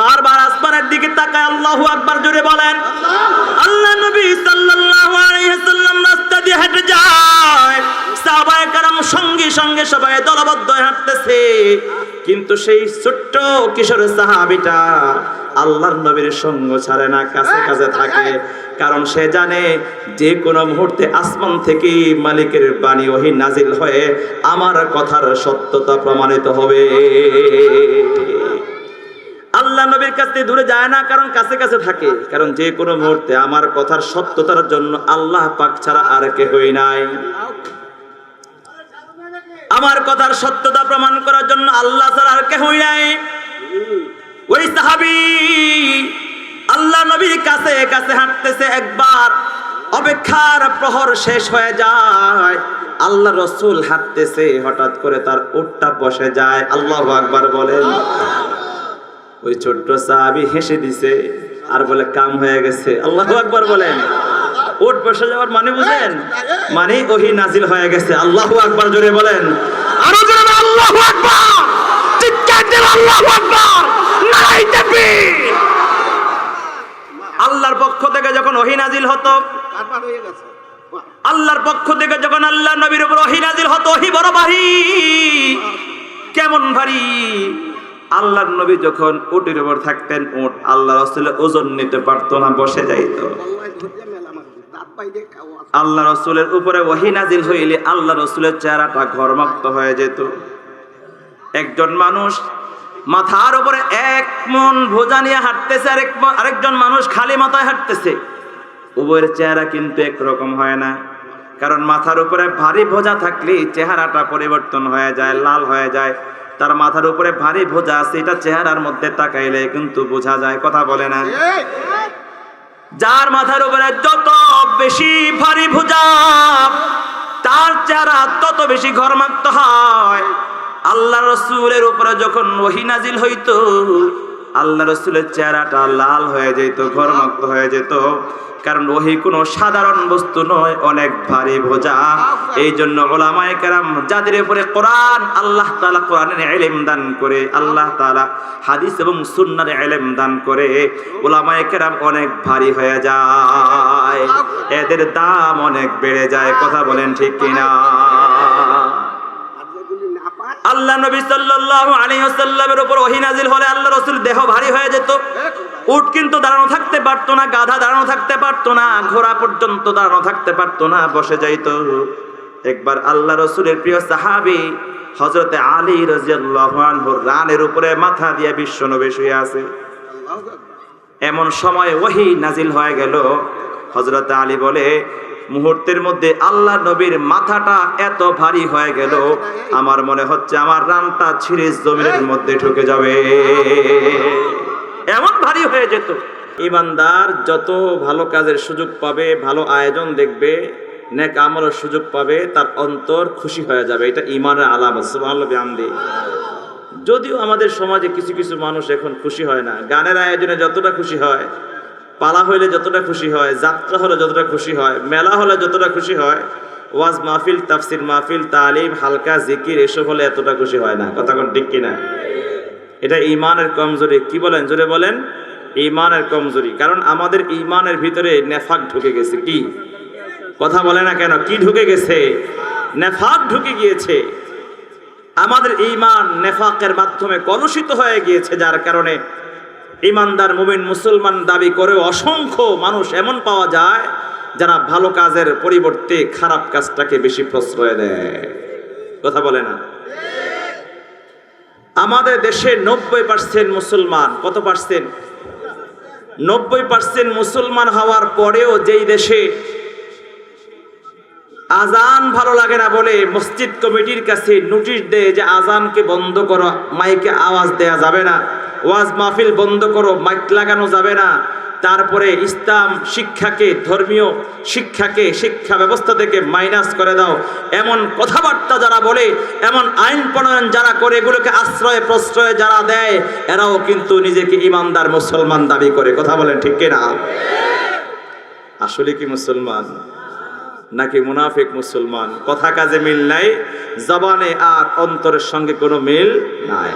বারবার আসমানের দিকে তাকায় আল্লাহু আকবার জোরে বলেন, আল্লাহ নবী সাল্লাল্লাহু আলাইহি সাল্লাম রাস্তা দিয়ে হেঁটে যায়। সাহাবায়ে কারাম সঙ্গে সঙ্গে সবাই দলবদ্ধ হাঁটতেছে। কিন্তু সেই ছোট্ট কিশোর সাহাবিটা আল্লাহর নবীর সঙ্গ ছাড়ে না, কাছে কাছে থাকে। কারণ সে জানে যে কোনো মুহূর্তে আসমান থেকে মালিকের বাণী ওহি নাজিল হয়ে আমার কথার সত্যতা প্রমাণিত হবে। আল্লাহ নবীর কাছ থেকে দূরে যায় না, কারণ কাছে কাছে থাকে। কারণ যে কোনো মুহূর্তে আমার কথার সত্যতার জন্য আল্লাহ পাক ছাড়া আর কেহই নাই। আমার কথার সত্যতা প্রমাণ করার জন্য আল্লাহ ছাড়া আর কেহই নাই। ওই সাহাবি আল্লাহ নবীর কাছে কাছে হাঁটতেছে একবার, অপেক্ষার প্রহর শেষ হয়ে যায়। আল্লাহ রসুল হাঁটতেছে, হঠাৎ করে তার উটটা বসে যায়। আল্লাহ আকবার বলেন। ওই ছোট্ট সাহাবি হেসে দিছে আর বলে কাম হয়ে গেছে। আল্লাহ আকবার বলেন। ওট বসে যাওয়ার মানে বুঝেন? মানে ওহি নাজিল হয়ে গেছে। আল্লাহ আকবার জোরে বলেন। আরও জোরে আল্লাহ আকবার! চিৎকার দেন আল্লাহ আকবার! নারাই তাকবীর। আল্লাহর পক্ষ থেকে যখন ওহি নাজিল হতো হয়ে আল্লাহর পক্ষ থেকে যখন আল্লাহ নবীর উপর ওহি নাজিল হতো ওহি বড় ভারী কেমন ভারী আল্লাহর নবী যখন উটের উপর থাকতেন, উট আল্লাহ রসুলের ওজন নিতে পারতো না, বসে যাইত। আল্লাহ রসুলের উপরে ওহি নাজিল হইলে আল্লাহ রসুলের চেহারাটা ঘরমাক্ত হয়ে যেত। একজন মানুষ মাথার উপরে এক মন ভোজা নিয়ে হাঁটতেছে, আরেক আরেকজন মানুষ খালি মাথায় হাঁটতেছে। উভয়ের চেহারা কিন্তু একরকম হয় না, কারণ মাথার উপরে ভারী ভোজা থাকলে চেহারাটা পরিবর্তন হয়ে যায়, লাল হয়ে যায়। তার মাথার উপরে ভারী ভোজা আছে এটা চেহারার মধ্যে তাকাইলে কিন্তু বোঝা যায় কথা বলে না। যার মাথার উপরে যত বেশি ভারী ভোজা তার চেহারা তত বেশি ঘরমাক্ত হয়। আল্লাহ রসুলের উপরে যখন ওহি নাজিল হইতো আল্লাহ রসুলের চেহারাটা লাল হয়ে যেত ঘরমাক্ত হয়ে যেত। কারণ ওহি কোনো সাধারণ বস্তু নয়, অনেক ভারী ভোজা। এই জন্য ওলামায়ে কেরাম যাদের উপরে কোরআন, আল্লাহ তাআলা কোরআনের ইলম দান করে, আল্লাহ তাআলা হাদিস এবং সুন্নাহর ইলম দান করে, ওলামায়ে কেরাম অনেক ভারী হয়ে যায়। এদের দাম অনেক বেড়ে যায়, কথা বলেন ঠিক কিনা? আল্লাহ নবী সাল্লাল্লাহু আলাইহি ওয়াসাল্লামের উপর ওহী নাজিল হলে আল্লাহ রসুল দেহ ভারী হয়ে যেত। উট কিন্তু দাঁড়ানো থাকতে পারতো না, গাধা দাঁড়ানো থাকতে পারতো না, ঘোড়া পর্যন্ত দাঁড়ানো থাকতে পারতো না, বসে যাইত। একবার আল্লাহ রসুলের প্রিয় সাহাবি হজরতে আলী আনহুর রানের উপরে মাথা দিয়ে বিশ্ব নবী শুয়ে আছে। এমন সময় ওহি নাজিল হয়ে গেল। হজরত আলী বলে মুহূর্তের মধ্যে আল্লাহ নবীর মাথাটা এত ভারী হয়ে গেল, আমার মনে হচ্ছে আমার রানটা ছিঁড়ে জমিনের মধ্যে ঢুকে যাবে। এমন ভারী হয়ে যেত। ইমানদার যত ভালো কাজের সুযোগ পাবে, ভালো আয়োজন দেখবে, নেক আমলের সুযোগ পাবে, তার অন্তর খুশি হয়ে যাবে। এটা ইমানের সুবহানাল্লাহ বিহামদি। যদিও আমাদের সমাজে কিছু কিছু মানুষ এখন খুশি হয় না। গানের আয়োজনে যতটা খুশি হয় পালা হইলে যতটা খুশি হয়, যাত্রা হলে যতটা খুশি হয়, মেলা হলে যতটা খুশি হয়, ওয়াজ মাহফিল, তাফসির মাহফিল, তালিম, হালকা, জিকির, এসব হলে এতটা খুশি হয় না। কথা কোন ঠিক কিনা? এটা ইমানের কমজোরি। কি বলেন? জোরে বলেন। ইমানের কমজোরি। কারণ আমাদের ইমানের ভিতরে নেফাক ঢুকে গেছে। কি? কথা বলে না কেন? কি ঢুকে গেছে? নেফাক ঢুকে গিয়েছে। আমাদের ইমান নেফাকের মাধ্যমে কলুষিত হয়ে গিয়েছে, যার কারণে ইমানদার মুমিন মুসলমান দাবি করেও অসংখ্য মানুষ এমন পাওয়া যায় যারা ভালো কাজের পরিবর্তে খারাপ কাজটাকে বেশি প্রশ্রয় দেয়। কথা বলে না? আমাদের দেশে নব্বই পার্সেন্ট মুসলমান। কত পার্সেন্ট নব্বই পার্সেন্ট মুসলমান হওয়ার পরেও যেই দেশে আজান ভালো লাগে না বলে মসজিদ কমিটির কাছে নোটিশ দেয় যে আজানকে বন্ধ করো, মাইকে আওয়াজ দেয়া যাবে না। ওয়াজ মাহফিল বন্ধ করো, মাইক লাগানো যাবে না। তারপরে ইসলাম শিক্ষাকে, ধর্মীয় শিক্ষাকে, শিক্ষা ব্যবস্থা থেকে মাইনাস করে দাও। এমন কথাবার্তা যারা বলে, এমন আইন প্রণয়ন যারা করে, এগুলোকে আশ্রয়, প্রশ্রয় যারা দেয়, এরাও কিন্তু নিজেকে ইমানদার মুসলমান দাবি করে। কথা বলেন ঠিক কিনা? আসলে কি মুসলমান? নাকি মুনাফিক মুসলমান? কথা কাজে মিল নাই, জবানে আর অন্তরের সঙ্গে কোনো মিল নাই।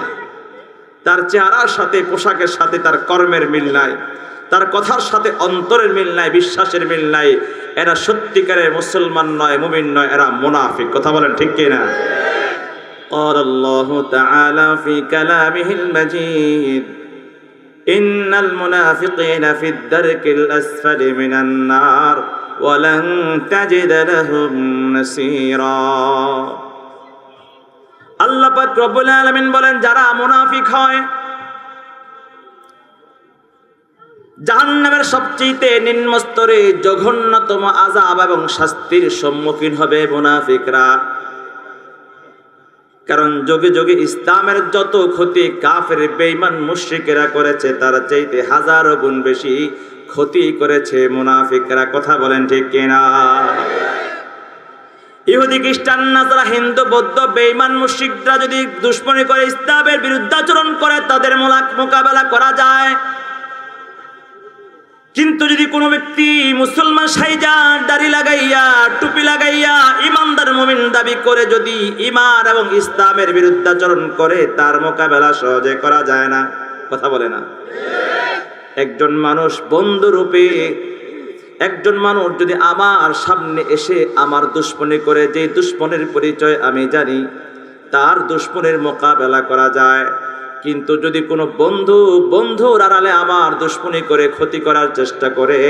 তার চেহারার সাথে পোশাকের সাথে তার কর্মের মিল নাই তার কথার সাথে অন্তরের মিল নাই বিশ্বাসের মিল নাই এরা সত্যিকারের মুসলমান নয় মুমিন নয় এরা মুনাফিক কথা বলেন ঠিক কিনা قال الله تعالى في كلامه المجيد إن المنافقين في الدرك الأسفل من النار ولن تجد لهم نصيرا আল্লাহ রব্বুল বলেন, যারা মুনাফিক হয়, জাহান্নামের সবচেয়ে নিম্ন স্তরে জঘন্যতম আজাব এবং শাস্তির সম্মুখীন হবে মুনাফিকরা। কারণ যোগে যোগে ইসলামের যত ক্ষতি কাফের, বেঈমান, মুশরিকেরা করেছে, তার চাইতে হাজারো গুণ বেশি ক্ষতি করেছে মুনাফিকরা। কথা বলেন ঠিক কিনা? ইহুদি খ্রিস্টান, নাসারা, হিন্দু, বৌদ্ধ, বেঈমান, মুশরিকরা যদি দুশ্মনী করে ইসলামের বিরুদ্ধাচরণ করে, তাদের মোলাক- মোকাবেলা করা যায়। কিন্তু যদি কোনো ব্যক্তি মুসলমান সাইজা, দাড়ি লাগাইয়া, টুপি লাগাইয়া ইমানদার মুমিন দাবি করে যদি ইমান এবং ইসলামের বিরুদ্ধাচরণ করে, তার মোকাবেলা সহজে করা যায় না। কথা বলে না? একজন মানুষ বন্ধু রূপে একজন মানুষ যদি আমার সামনে এসে আমার দুশ্মনী করে যে দুশ্মনের পরিচয় আমি জানি, তার দুশ্মনের মোকাবেলা করা যায়। কিন্তু যদি কোনো বন্ধু বন্ধুর আড়ালে আমার দুশ্মনী করে ক্ষতি করার চেষ্টা করে,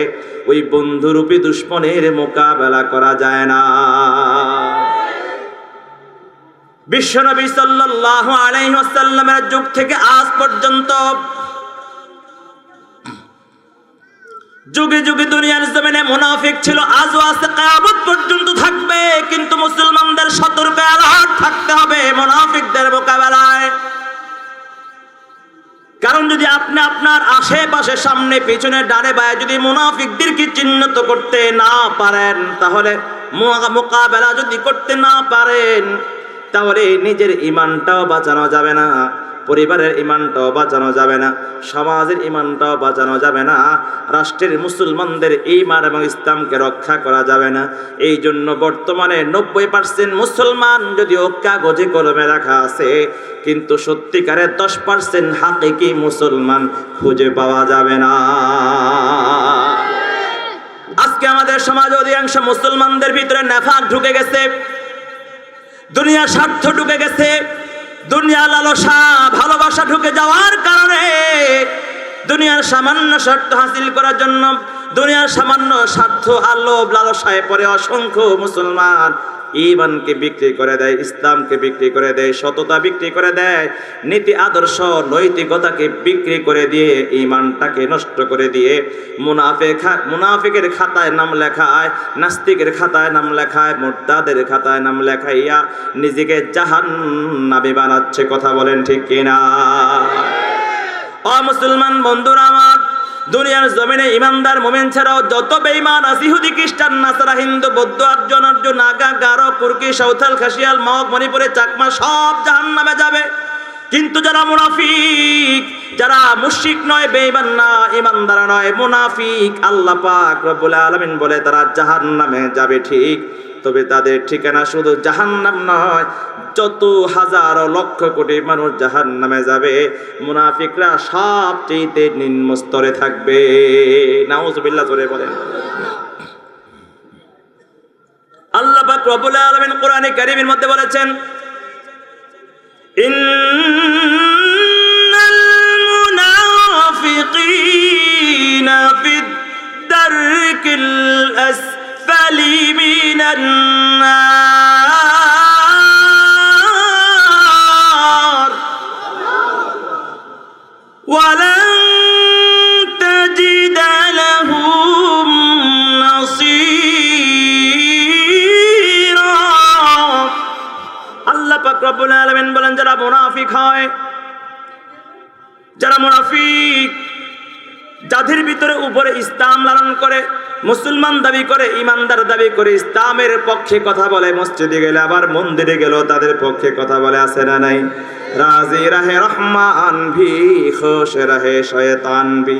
ওই বন্ধুরূপী দুশ্মনের মোকাবেলা করা যায় না। বিশ্বনবী সাল্লাল্লাহু আলাইহি ওয়াসাল্লামের যুগ থেকে আজ পর্যন্ত যুগে যুগে দুনিয়ার জমিনে মুনাফিক ছিল, আজও আছে, কিয়ামত পর্যন্ত থাকবে, কিন্তু মুসলমানদের সতর্ক অ্যালার্ট থাকতে হবে মুনাফিকদের মোকাবেলায়। কারণ যদি আপনি আপনার আশেপাশে সামনে পিছনে ডানে বায়ে যদি মুনাফিকদেরকে চিহ্নিত করতে না পারেন, তাহলে মোকাবেলা যদি করতে না পারেন, তাহলে নিজের ইমানটাও বাঁচানো যাবে না। পরিবারের ইমানটাও বাঁচানো যাবে না, সমাজের ইমানটাও বাঁচানো যাবে না, রাষ্ট্রের মুসলমানদের ইমান এবং ইসলামকে রক্ষা করা যাবে না। এই জন্য বর্তমানে নব্বই পার্সেন্ট মুসলমান যদিও কাগজে কলমে রাখা আছে, কিন্তু সত্যিকারের দশ পার্সেন্ট হাকিকি মুসলমান খুঁজে পাওয়া যাবে না। আজকে আমাদের সমাজ অধিকাংশ মুসলমানদের ভিতরে নেফাক ঢুকে গেছে, দুনিয়ার স্বার্থ ঢুকে গেছে দুনিয়া লালসা ভালোবাসা ঢুকে যাওয়ার কারণে দুনিয়ার সামান্য স্বার্থ হাসিল করার জন্য, দুনিয়ার সামান্য স্বার্থ আলোভ লালসায় পরে অসংখ্য মুসলমান। ইমানকে বিক্রি করে দেয়, ইসলামকে বিক্রি করে দেয়, সততা বিক্রি করে দেয়, নীতি আদর্শ, নৈতিকতাকে বিক্রি করে দিয়ে ইমানটাকে নষ্ট করে দিয়ে মুনাফে মুনাফিকের খাতায় নাম লেখায়, নাস্তিকের খাতায় নাম লেখায় মোর্দাদের খাতায় নাম লেখাইয়া নিজেকে জাহান নামে বানাচ্ছে, কথা বলেন ঠিক কিনা? অ মুসলমান বন্ধুরা আমার দুনিয়ার জমিনে ইমানদার মোমেন ছাড়াও যত বেইমান আছে, ইহুদি, খ্রিস্টান, নাসারা, হিন্দু, বৌদ্ধ আর্য আর্য নাগা গারো, কুর্কি, সাঁওতাল, খাসিয়াল, মগ, মণিপুরে চাকমা, সব জাহান্নামে যাবে। কিন্তু যারা মুনাফিক, যারা মুশিক নয় বেইমান না, ইমানদার নয়, মুনাফিক, আল্লাহ পাক রব্বুল আলামিন বলে তারা জাহান্নামে যাবে ঠিক। তবে তাদের ঠিকানা শুধু জাহান্নাম নয় যত হাজার লক্ষ কোটি মানুষ জাহান্নামে যাবে। মুনাফিকরা সবচেয়ে নিম্ন স্তরে থাকবে। নাউজুবিল্লাহ জোরে বলেন। আল্লাহ পাক রব্বুল আলামিন কোরআনে কারীমের মধ্যে বলেছেন, ইন্নাল মুনাফিকিনা ফিদ-দারকিল আসফালি মিনান ইসলাম লালন করে, মুসলমান দাবি করে, ইমানদার দাবি করে, ইসলামের পক্ষে কথা বলে, মসজিদে গেলে আবার মন্দিরে গেল তাদের পক্ষে কথা বলে, আছে না নাই? রাজি রাহে রহমান ভি, খোশ রাহে শয়তান ভি।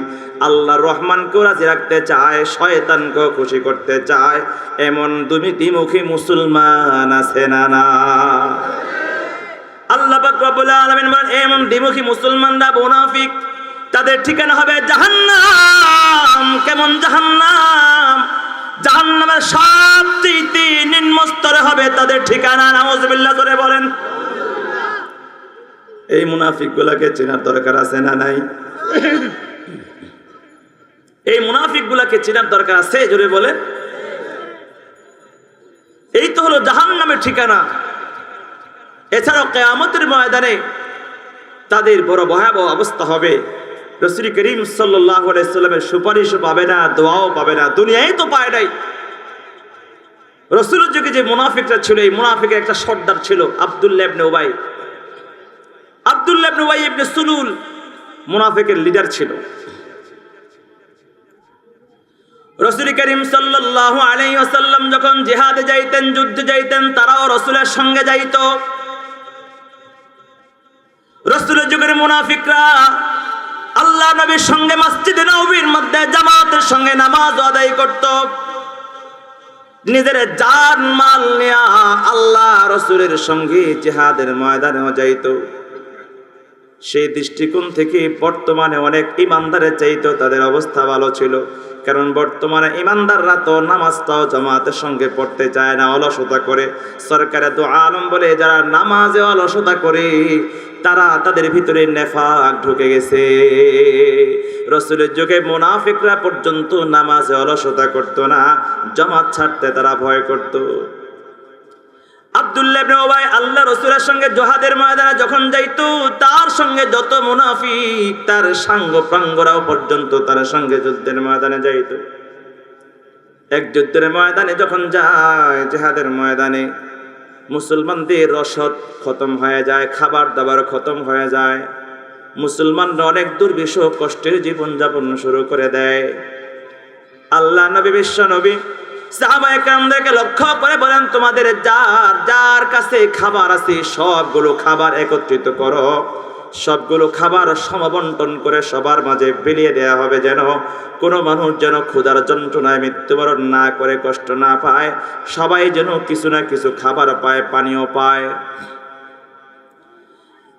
আল্লাহ রহমানকেও রাজি রাখতে চায়, শয়তানকেও খুশি করতে চায়। এমন দুর্নীতিমুখী মুসলমান আছে না না? আল্লাহ পাক রব্বুল আলামিন বলেন, এমন দ্বিমুখী মুসলমানরা মুনাফিক, তাদের ঠিকানা হবে জাহান্নাম। কেমন জাহান্নাম? জাহান্নামের সবচেয়ে নিম্ন স্তরে হবে তাদের ঠিকানা। নাউজুবিল্লাহ করে বলেন। এই মুনাফিক গুলাকে চেনার দরকার আছে না নাই? এই মুনাফিক গুলাকে চেনার দরকার আছে, জোরে বলে এই তো হলো জাহান নামের ঠিকানা। এছাড়াও কেয়ামতের ময়দানে তাদের বড় ভয়াবহ অবস্থা হবে। রসুল করিম সাল্লাহ সাল্লামের সুপারিশও পাবে না, দোয়াও পাবে না, দুনিয়ায় তো পায় নাই। রসুলের যুগে যে মুনাফিকরা ছিল, এই মুনাফিকের একটা সর্দার ছিল আবদুল্লাহ ইবনে উবাই। আবদুল্লাহ ইবনে সুলুল মুনাফিকের লিডার ছিল। রসুল করিম সাল্লাল্লাহু আলাইহি ওয়াসাল্লাম যখন জিহাদে যাইতেন, যুদ্ধে যাইতেন, তারাও রসুলের সঙ্গে যাইত। রসুলের যুগের মুনাফিকরা আল্লাহ নবীর সঙ্গে মসজিদে নবীর মধ্যে জামাতের সঙ্গে নামাজ আদায় করত। নিজের জান মাল নেয়া আল্লাহ রসুলের সঙ্গে জিহাদের ময়দানেও যাইত। সেই দৃষ্টিকোণ থেকে বর্তমানে অনেক ইমানদারের চাইতো তাদের অবস্থা ভালো ছিল। কারণ বর্তমানে ইমানদাররা তো নামাজটাও জামাতের সঙ্গে পড়তে চায় না, অলসতা করে। সরকারে তো আলম বলে, যারা নামাজে অলসতা করে তারা তাদের ভিতরে নেফাক ঢুকে গেছে। রসুলের যুগে মুনাফিকরা পর্যন্ত নামাজে অলসতা করতো না, জামাত ছাড়তে তারা ভয় করতো। আব্দুল্লাহ আল্লাহ রসুলের সঙ্গে জহাদের ময়দানে যখন যাইতো, তার সঙ্গে যত মুনাফিক, তার সাঙ্গ প্রাঙ্গরাও পর্যন্ত তার সঙ্গে যুদ্ধের ময়দানে যাইতো। এক যুদ্ধের ময়দানে যখন যায়, জেহাদের ময়দানে মুসলমানদের রসদ খতম হয়ে যায়, খাবার দাবার খতম হয়ে যায়। মুসলমানরা অনেক দুর্বিষ কষ্টের জীবনযাপন শুরু করে দেয়। আল্লাহ নবী, বিশ্ব নবী সাহাবাহামদেরকে লক্ষ্য করে বলেন, তোমাদের যার যার কাছে খাবার আছে, সবগুলো খাবার একত্রিত করো। সবগুলো খাবার সমবন্টন করে সবার মাঝে বিলিয়ে দেয়া হবে যেন কোনো মানুষ যেন ক্ষুধার যন্ত্রণায় মৃত্যুবরণ না করে কষ্ট না পায়, সবাই যেন কিছু না কিছু খাবার পায়, পানীয় পায়।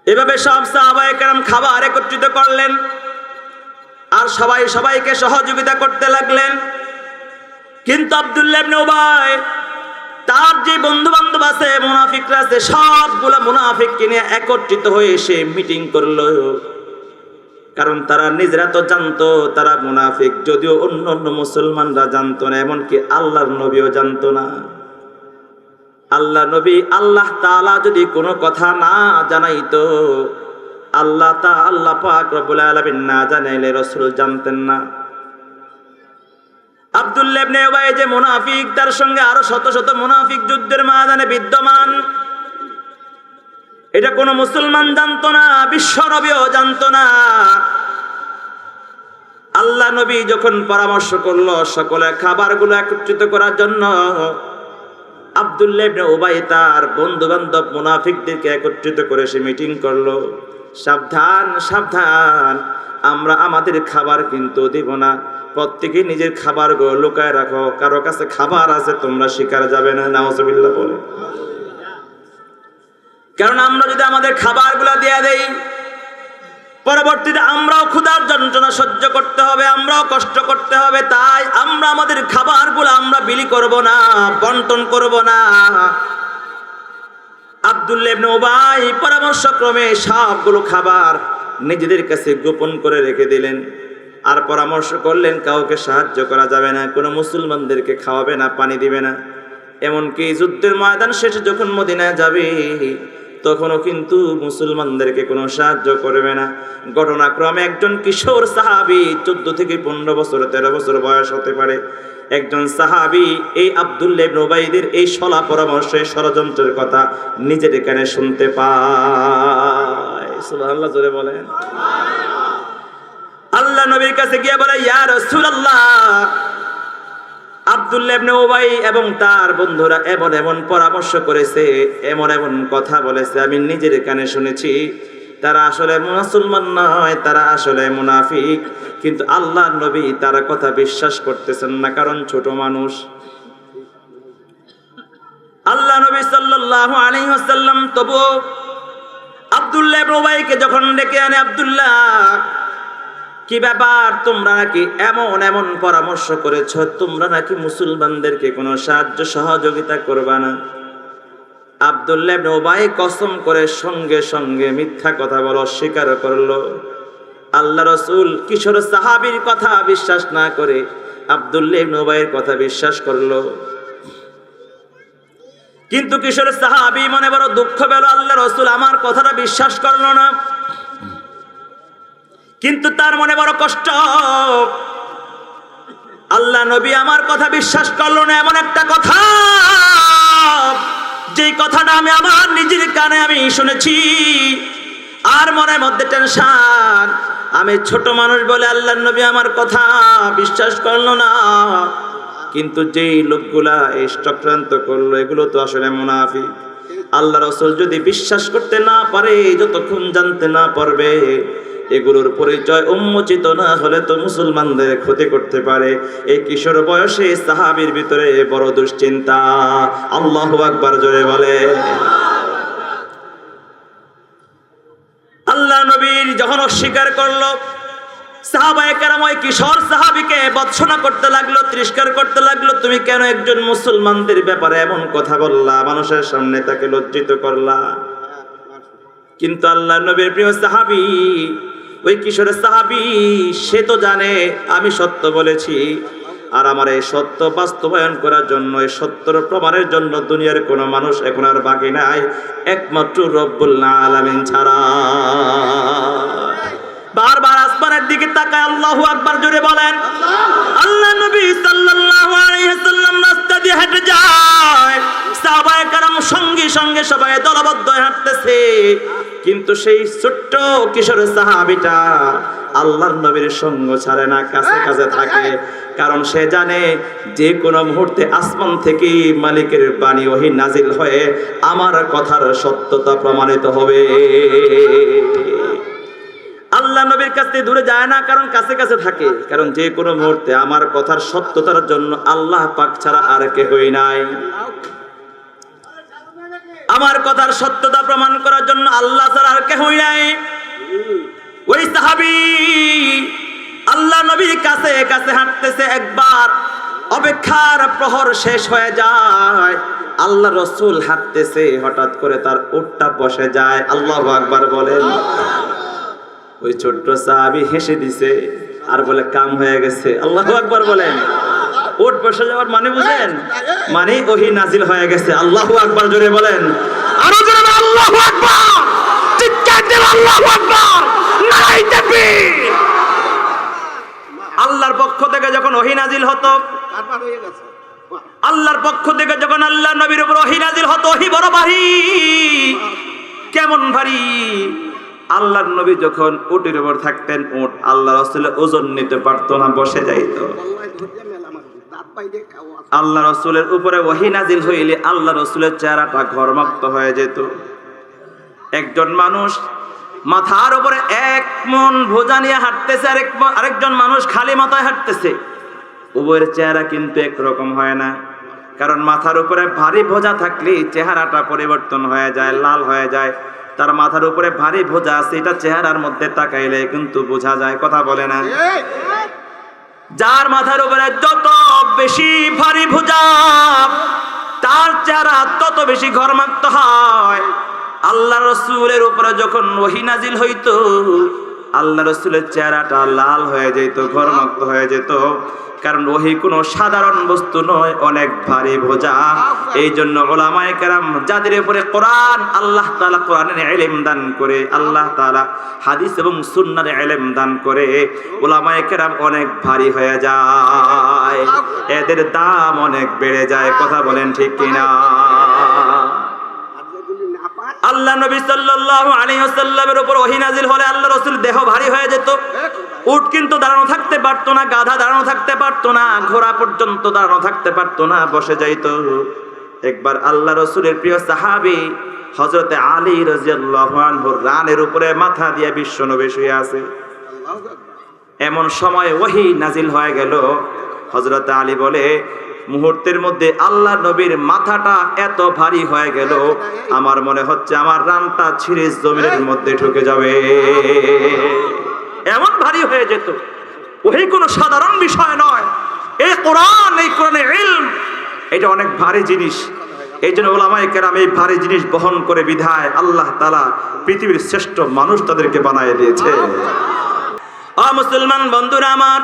এভাবে সব সাহাবাহাম খাবার একত্রিত করলেন আর সবাই সবাইকে সহযোগিতা করতে লাগলেন। কিন্তু আব্দুল্লাহ তার যে বন্ধু বান্ধব আছে মুনাফিকরা আছে সবগুলা মুনাফিক কিনে একত্রিত হয়ে সে মিটিং করল। কারণ তারা নিজেরা তো জানতো, তারা মুনাফিক। যদিও অন্য অন্য মুসলমানরা জানতো না, এমনকি আল্লাহর নবীও জানতো না। আল্লাহ নবী আল্লাহ তাআলা যদি কোনো কথা না জানাইতো, আল্লাহ তা আল্লাহ পাক রব্বুল আলামিন না জানাইলে রাসূল জানতেন না। আব্দুল্লাহ ইবনে যে মুনাফিক, তার সঙ্গে আরও শত শত মুনাফিক যুদ্ধের ময়দানে বিদ্যমান। এটা কোনো মুসলমান জানতো না, বিশ্ব নবীও জানতো না। আল্লাহ নবী যখন পরামর্শ করল সকলে খাবারগুলো একত্রিত করার জন্য, আব্দুল্লাহ ইবনে উবাই তার বন্ধু বান্ধব মুনাফিকদেরকে একত্রিত করে সে মিটিং করল। সাবধান সাবধান, আমরা আমাদের খাবার কিন্তু দিব না। প্রত্যেকে নিজের খাবারগুলো লুকায় রাখো। কারও কাছে খাবার আছে, তোমরা শিকার যাবে না, নাওজবিল্লাহ বলে। কারণ আমরা যদি আমাদের খাবারগুলো দিয়ে দেই, পরবর্তীতে আমরাও ক্ষুধার যন্ত্রণা সহ্য করতে হবে, আমরাও কষ্ট করতে হবে, তাই আমরা আমাদের খাবারগুলো আমরা বিলি করব না, বন্টন করব না। আব্দুল্লাহ ইবনে উবাই পরামর্শক্রমে সবগুলো খাবার নিজেদের কাছে গোপন করে রেখে দিলেন। আর পরামর্শ করলেন, কাউকে সাহায্য করা যাবে না, কোনো মুসলমানদেরকে খাওয়াবে না, পানি দিবে না। এমনকি যুদ্ধের ময়দান শেষে যখন মদিনায় যাবে, তখনও কিন্তু মুসলমানদেরকে কোনো সাহায্য করবে না। ঘটনাক্রমে একজন কিশোর সাহাবি চোদ্দ থেকে পনেরো বছর, তেরো বছর বয়স হতে পারে। একজন সাহাবি, এই আবদুল্লাহ ইবনে উবাইদের এই সলা পরামর্শ ষড়যন্ত্রের কথা নিজের কানে শুনতে পায়। জোরে বলেন। আল্লাহ নবীর কাছে গিয়ে বলে, ইয়া রাসূলুল্লাহ। আব্দুল্লাহ ইবনে উবাই এবং তার বন্ধুরা এমন এমন পরামর্শ করেছে, এমন এমন কথা বলেছে, আমি নিজের কানে শুনেছি। তারা আসলে মুসলমান নয়, তারা আসলে মুনাফিক। কিন্তু আল্লাহ নবী তার কথা বিশ্বাস করতেছেন না, কারণ ছোট মানুষ। আল্লাহ নবী সাল্লাল্লাহু আলাইহি ওয়াসাল্লাম তবুও আব্দুল্লাহ ইবনে উবাইকে যখন ডেকে আনে, আব্দুল্লাহ কি ব্যাপার? তোমরা নাকি এমন এমন পরামর্শ করেছ, তোমরা নাকি মুসলমানদেরকে কোনো সাহায্য সহযোগিতা করবা না? আব্দুল্লাহ ইবনে কসম করে সঙ্গে সঙ্গে মিথ্যা কথা বলা অস্বীকার করল। আল্লাহ রসুল কিশোর সাহাবীর কথা বিশ্বাস না করে আব্দুল্লাহ ইবনে উবাইয়ের কথা বিশ্বাস করল। কিন্তু কিশোর সাহাবী মনে বড় দুঃখ পেল, আল্লাহ রসুল আমার কথাটা বিশ্বাস করল না। কিন্তু তার মনে বড় কষ্ট। আল্লাহ নবী আমার কথা বিশ্বাস করল না, এমন একটা কথা। যেই কথাটা আমি আমার নিজের কানে আমি শুনেছি। আর মনের মধ্যে টেনশন, আমি ছোট মানুষ বলে আল্লাহ নবী আমার কথা বিশ্বাস করল না। কিন্তু যেই লোকগুলা এই চক্রান্ত করল, এগুলো তো আসলে মুনাফি আল্লাহ রসুল যদি বিশ্বাস করতে না পারে, যতক্ষণ জানতে না পারবে, এগুলোর পরিচয় উন্মোচিত না হলে তো মুসলমানদের ক্ষতি করতে পারে। এই কিশোর বয়সে সাহাবির ভিতরে বড় দুশ্চিন্তা। আল্লাহ আকবার জোরে বলে। আল্লাহ নবীর যখন অস্বীকার করল কিশোর সাহাবীকে করতে লাগল করতে লাগল, তুমি কেন একজন মুসলমানদের ব্যাপারে এমন কথা বললা? মানুষের সামনে তাকে করলা। কিন্তু আল্লাহ নবীর প্রিয় ওই কিশোরের সে তো জানে, আমি সত্য বলেছি। আর আমার এই সত্য বাস্তবায়ন করার জন্য, এই সত্যর প্রমাণের জন্য দুনিয়ার কোনো মানুষ এখন আর বাকি নাই। একমাত্র রব্বুল আলামিন ছাড়া। বারবার আসমানের দিকে তাকায় আল্লাহু আকবার জোরে বলেন, আল্লাহ নবী সাল্লাল্লাহু আলাইহি সাল্লাম রাস্তা দিয়ে হেঁটে যায়। সাহাবায়ে কারাম সঙ্গে সঙ্গে সবাই দলবদ্ধ হয়ে হাঁটতেছে। কিন্তু সেই ছোট্ট কিশোর সাহাবিটা আল্লাহর নবীর সঙ্গ ছাড়ে না, কাছে কাছে থাকে। কারণ সে জানে যে কোনো মুহূর্তে আসমান থেকে মালিকের বাণী ওহি নাজিল হয়ে আমার কথার সত্যতা প্রমাণিত হবে। আল্লাহ নবীর কাছ থেকে দূরে যায় না, কারণ কাছে কাছে থাকে। কারণ যে কোনো মুহূর্তে আমার কথার সত্যতার জন্য আল্লাহ পাক ছাড়া আর কেহই নাই। আমার কথার সত্যতা প্রমাণ করার জন্য আল্লাহ ছাড়া আর কেহই নাই। ওই সাহাবি আল্লাহ নবীর কাছে কাছে হাঁটতেছে একবার, অপেক্ষার প্রহর শেষ হয়ে যায়। আল্লাহ রসুল হাঁটতেছে, হঠাৎ করে তার উটটা বসে যায়। আল্লাহ আকবার বলেন। ওই ছোট্ট সাহাবি হেসে দিছে, আর বলে, কাম হয়ে গেছে। আল্লাহ আকবার বলেন। ওট বসে যাওয়ার মানে বুঝেন? মানে ওহি নাজিল হয়ে গেছে। আল্লাহ আকবার জোরে বলেন। আরও জোরে আল্লাহু আকবার! আল্লাহু আল্লাহর পক্ষ থেকে যখন ওহি নাজিল হতো, আল্লাহর পক্ষ থেকে যখন আল্লাহ নবীর উপর ওহি নাজিল হতো, ওহি বড় ভারী কেমন ভারী আল্লাহর নবী যখন উটের উপর থাকতেন উট আল্লাহ রসুলের ওজন নিতে পারতো না বসে যাইত। আল্লাহ রসুলের উপরে ওহি নাজিল হইলে আল্লাহ রসুলের চেহারাটা ঘরমাক্ত হয়ে যেত। একজন মানুষ মাথার উপরে এক মন ভোজা নিয়ে হাঁটতেছে আরেক আরেকজন মানুষ খালি মাথায় হাঁটতেছে। উভয়ের চেহারা কিন্তু একরকম হয় না। কারণ মাথার উপরে ভারী ভোজা থাকলে চেহারাটা পরিবর্তন হয়ে যায় লাল হয়ে যায়। তার মাথার উপরে ভারী ভোজা আছে, এটা চেহারার মধ্যে তাকাইলে কিন্তু বোঝা যায়, কথা বলে না। যার মাথার উপরে যত বেশি ভারী ভোজা, তার চেহারা তত বেশি ঘরমাক্ত হয়। আল্লাহ রসুলের উপরে যখন ওহিনাজিল হইতো আল্লাহ রসুলের চেহারাটা লাল হয়ে যেত ঘরমাক্ত হয়ে যেত। কারণ ওহি কোনো সাধারণ বস্তু নয়, অনেক ভারী ভোজা। এই জন্য ওলামায় কেরাম যাদের উপরে কোরআন, আল্লাহ তালা কোরআনের এলেম দান করে, আল্লাহ তালা হাদিস এবং সুন্নার এলেম দান করে, ওলামায় কেরাম অনেক ভারী হয়ে যায়। এদের দাম অনেক বেড়ে যায়, কথা বলেন ঠিক কিনা? আল্লাহ নবী সাল্লাল্লাহু আলাইহি ওয়াসাল্লামের উপর ওহী নাজিল হলে আল্লাহ রাসূল দেহ ভারী হয়ে যেত। উট কিন্তু দাঁড়ানো থাকতে পারতো না, গাধা দাঁড়ানো থাকতে পারতো না, ঘোড়া পর্যন্ত দাঁড়ানো থাকতে পারতো না, বসে যাইত। একবার আল্লাহ রসুলের প্রিয় সাহাবী হযরতে আলী রাদিয়াল্লাহু আনহুর রানের উপরে মাথা দিয়ে বিশ্ব নবী শুয়ে আছে। এমন সময় ওহি নাজিল হয়ে গেল। হজরত আলী বলে মুহূর্তের মধ্যে আল্লাহ নবীর মাথাটা এত ভারী হয়ে গেল, আমার মনে হচ্ছে আমার রানটা ছিঁড়ে জমিনের মধ্যে ঢুকে যাবে। এমন ভারী হয়ে যেত। ওই কোনো সাধারণ বিষয় নয়। এই কোরআন, এই কোরআনে ইলম, এটা অনেক ভারী জিনিস। এই জন্য ওলামাই কেরাম এই ভারী জিনিস বহন করে বিধায় আল্লাহ তালা পৃথিবীর শ্রেষ্ঠ মানুষ তাদেরকে বানায় দিয়েছে। মুসলমান বন্ধুরা আমার,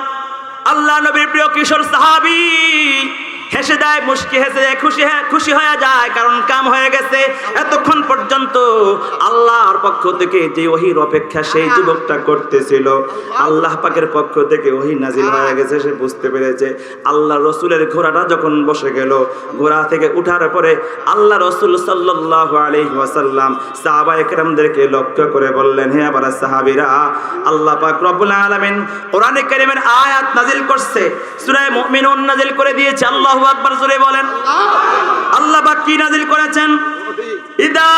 আল্লাহ নবীর প্রিয় কিশোর সাহাবি হেসে দেয় মুশকি হেসে দেয়, খুশি হয়ে খুশি হয়ে যায় কারণ কাম হয়ে গেছে। এতক্ষণ পর্যন্ত আল্লাহর পক্ষ থেকে যে ওহির অপেক্ষা সেই যুবকটা করতেছিল আল্লাহ পাকের পক্ষ থেকে ওহি নাজিল হয়ে গেছে সে বুঝতে পেরেছে। আল্লাহ রসুলের ঘোড়াটা যখন বসে গেল ঘোড়া থেকে উঠার পরে আল্লাহ রসুল সাল্লাহ আলহি ওয়াসাল্লাম সাহাবা একরামদেরকে লক্ষ্য করে বললেন হে আবার সাহাবিরা আল্লাহ পাক রব্বুল আলামিন কোরআনে কারীমের আয়াত নাজিল করছে। সূরা মুমিনুন নাজিল করে দিয়েছে আল্লাহু আল্লাহু আকবার জোরে বলেন। আল্লাহ পাক কি নাজিল করেছেন? ইদা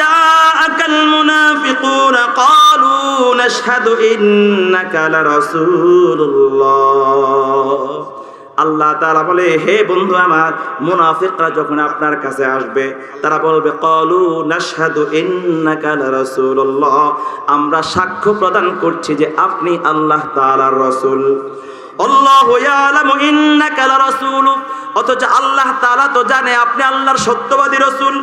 জাআকাল মুনাফিকুনা ক্বালু নাশহাদু ইন্নাকা লারাসূলুল্লাহ। আল্লাহ তারা বলে, হে বন্ধু আমার, মুনাফিকরা যখন আপনার কাছে আসবে, তারা বলবে, কলু নাশহাদু ইন্নাকা রাসূলুল্লাহ আমরা সাক্ষ্য প্রদান করছি যে আপনি আল্লাহ তাআলার রাসূল। অথচ আল্লাহ তাআলা তো জানে, আপনি আল্লাহর সত্যবাদী রাসূল।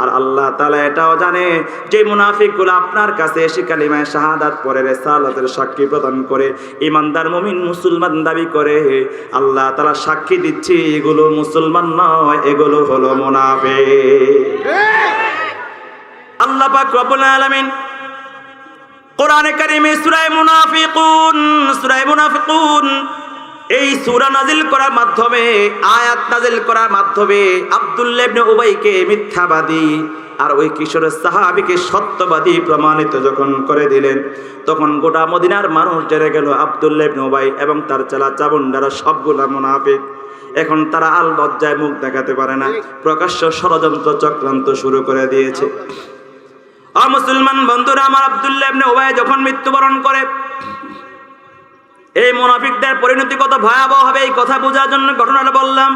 আর আল্লাহ তাআলা এটাও জানে, যে মুনাফিকগুলো আপনার কাছে এসে কালিমায়ে শাহাদাত পড়ে, রিসালাতের সাক্ষী প্রদান করে ইমানদার মুমিন মুসলমান দাবি করে, আল্লাহ তালা সাক্ষী দিচ্ছি, এগুলো মুসলমান নয়, এগুলো হলো মুনাফিক। পাক রব্বুল আলামিন কোরআনে কারিমে সূরা মুনাফিকুন সূরা মুনাফিকুন এই সূরা নাজিল করার মাধ্যমে আয়াত নাজিল করার মাধ্যমে আব্দুল্লাহ ইবনে উবাইকে মিথ্যাবাদী আর ওই কিশোরের সাহাবিকে সত্যবাদী প্রমাণিত যখন করে দিলেন তখন গোটা মদিনার মানুষ জেনে গেল আব্দুল্লাহ ইবনে উবাই এবং তার চেলা চাবুন্ডারা সবগুলা মুনাফিক। এখন তারা আল লজ্জায় মুখ দেখাতে পারে না। প্রকাশ্য ষড়যন্ত্র চক্রান্ত শুরু করে দিয়েছে। মুসলমান বন্ধুরা, আমার আবদুল্লাহ ইবনে যখন মৃত্যুবরণ করে, এই মুনাফিকদের পরিণতি কত ভয়াবহ হবে এই কথা বোঝার জন্য ঘটনাটা বললাম।